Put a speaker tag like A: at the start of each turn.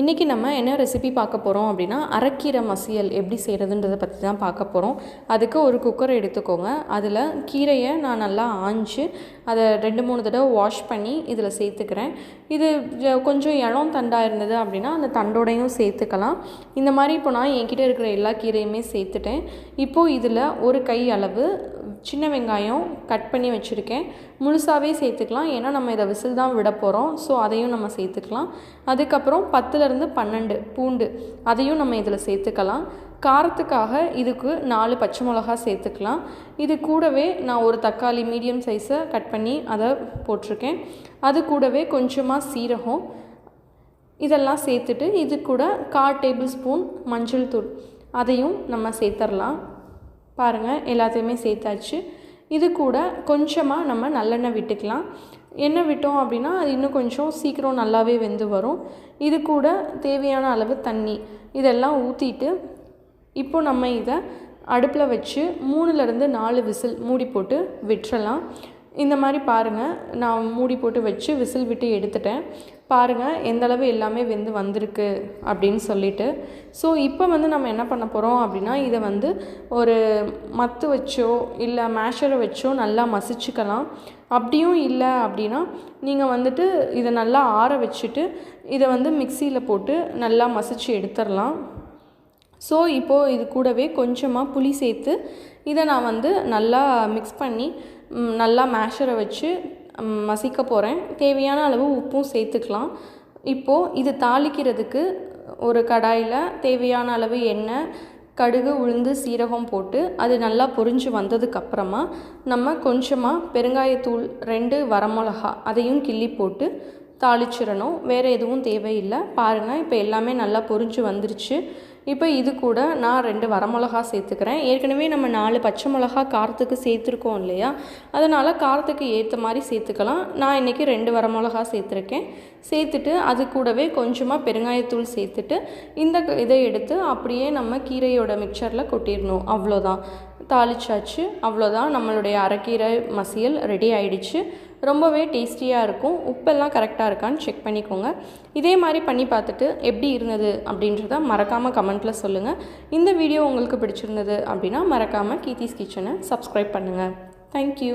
A: இன்றைக்கி நம்ம என்ன ரெசிபி பார்க்க போகிறோம் அப்படின்னா அரைக்கீரை மசியல் எப்படி செய்கிறதுன்றதை பற்றி தான் பார்க்க போகிறோம் அதுக்கு ஒரு குக்கர் எடுத்துக்கோங்க. அதில் கீரையை நான் நல்லா ஆஞ்சு அதை ரெண்டு மூணு தடவை வாஷ் பண்ணி இதில் சேர்த்துக்கிறேன். இது கொஞ்சம் இளம் தண்டாக இருந்தது அப்படின்னா அந்த தண்டோடையும் சேர்த்துக்கலாம். இந்த மாதிரி இப்போ நான் என்கிட்ட இருக்கிற எல்லா கீரையுமே சேர்த்துட்டேன். இப்போது இதில் ஒரு கை அளவு சின்ன வெங்காயம் கட் பண்ணி வச்சுருக்கேன். முழுசாகவே சேர்த்துக்கலாம். ஏன்னா நம்ம இதை விசில் தான் விட போகிறோம் ஸோ அதையும் நம்ம சேர்த்துக்கலாம். அதுக்கப்புறம் பத்துலேருந்து பன்னெண்டு பூண்டு அதையும் நம்ம இதில் சேர்த்துக்கலாம். காரத்துக்காக இதுக்கு நாலு பச்சை மிளகா சேர்த்துக்கலாம். இது கூடவே நான் ஒரு தக்காளி மீடியம் சைஸை கட் பண்ணி அதை போட்டிருக்கேன். அது கூடவே கொஞ்சமாக சீரகம் இதெல்லாம் சேர்த்துட்டு இது கூட கால் டேபிள் ஸ்பூன் மஞ்சள் தூள் அதையும் நம்ம சேர்த்துடலாம். பாருங்கள் எல்லாத்தையுமே சேர்த்தாச்சு. இது கூட கொஞ்சமாக நம்ம நல்லெண்ணெய் விட்டுக்கலாம். எண்ணெய் விட்டோம் அப்படின்னா அது இன்னும் கொஞ்சம் சீக்கிரம் நல்லாவே வெந்து வரும். இது கூட தேவையான அளவு தண்ணி. இதெல்லாம் ஊற்றிட்டு இப்போ நம்ம இதை அடுப்பில் வச்சு மூணுலேருந்து நாலு விசில் மூடி போட்டு விட்டுறலாம். இந்த மாதிரி பாருங்கள் நான் மூடி போட்டு வச்சு விசில் விட்டு எடுத்துட்டேன். பாருங்கள் எந்த அளவு எல்லாமே வெந்து வந்திருக்கு அப்படின்னு சொல்லிட்டு. ஸோ இப்போ வந்து நம்ம என்ன பண்ண போகிறோம் அப்படின்னா இதை வந்து ஒரு மத்து வச்சோ இல்லை மேஷரை வச்சோ நல்லா மசிச்சுக்கலாம். அப்படியும் இல்லை அப்படின்னா நீங்கள் வந்துட்டு இதை நல்லா ஆற வச்சுட்டு இதை வந்து மிக்சியில் போட்டு நல்லா மசிச்சு எடுத்துடலாம். ஸோ இப்போது இது கூடவே கொஞ்சமாக புளி சேர்த்து இதை நான் வந்து நல்லா மிக்ஸ் பண்ணி நல்லா மேஷரை வச்சு மசிக்க போகிறேன் தேவையான அளவு உப்பும் சேர்த்துக்கலாம். இப்போது இது தாளிக்கிறதுக்கு ஒரு கடாயில் தேவையான அளவு எண்ணெய் கடுகு உளுந்து சீரகம் போட்டு அது நல்லா பொரிஞ்சு வந்ததுக்கப்புறமா நம்ம கொஞ்சமாக பெருங்காயத்தூள் ரெண்டு வரமிளகா அதையும் கிள்ளி போட்டு தாளிச்சிடணும். வேறு எதுவும் தேவையில்லை. பாருங்கள் இப்போ எல்லாமே நல்லா பொரிஞ்சு வந்துருச்சு. இப்போ இது கூட நான் ரெண்டு வரமிளகா சேர்த்துக்கிறேன். ஏற்கனவே நம்ம நாலு பச்சை மிளகா காரத்துக்கு சேர்த்துருக்கோம் இல்லையா? அதனால் காரத்துக்கு ஏற்ற மாதிரி சேர்த்துக்கலாம். நான் இன்றைக்கி ரெண்டு வரமிளகா சேர்த்துருக்கேன். சேர்த்துட்டு அது கூடவே கொஞ்சமாக பெருங்காயத்தூள் சேர்த்துட்டு இந்த க- இதை எடுத்து அப்படியே நம்ம கீரையோட மிக்சரில் கொட்டிடணும். அவ்வளோதான். தாளிச்சாச்சு. அவ்வளோதான். நம்மளுடைய அரைக்கீரை மசியல் ரெடி ஆயிடுச்சு. ரொம்பவே டேஸ்டியாக இருக்கும். உப்பெல்லாம் கரெக்டாக இருக்கான்னு செக் பண்ணிக்கோங்க. இதே மாதிரி பண்ணி பார்த்துட்டு எப்படி இருந்தது அப்படின்றத மறக்காமல் கமெண்ட்டில் சொல்லுங்கள் இந்த வீடியோ உங்களுக்கு பிடிச்சிருந்தது அப்படின்னா மறக்காமல் கீர்த்திஸ் கிச்சனை சப்ஸ்கிரைப் பண்ணுங்கள் தேங்க்யூ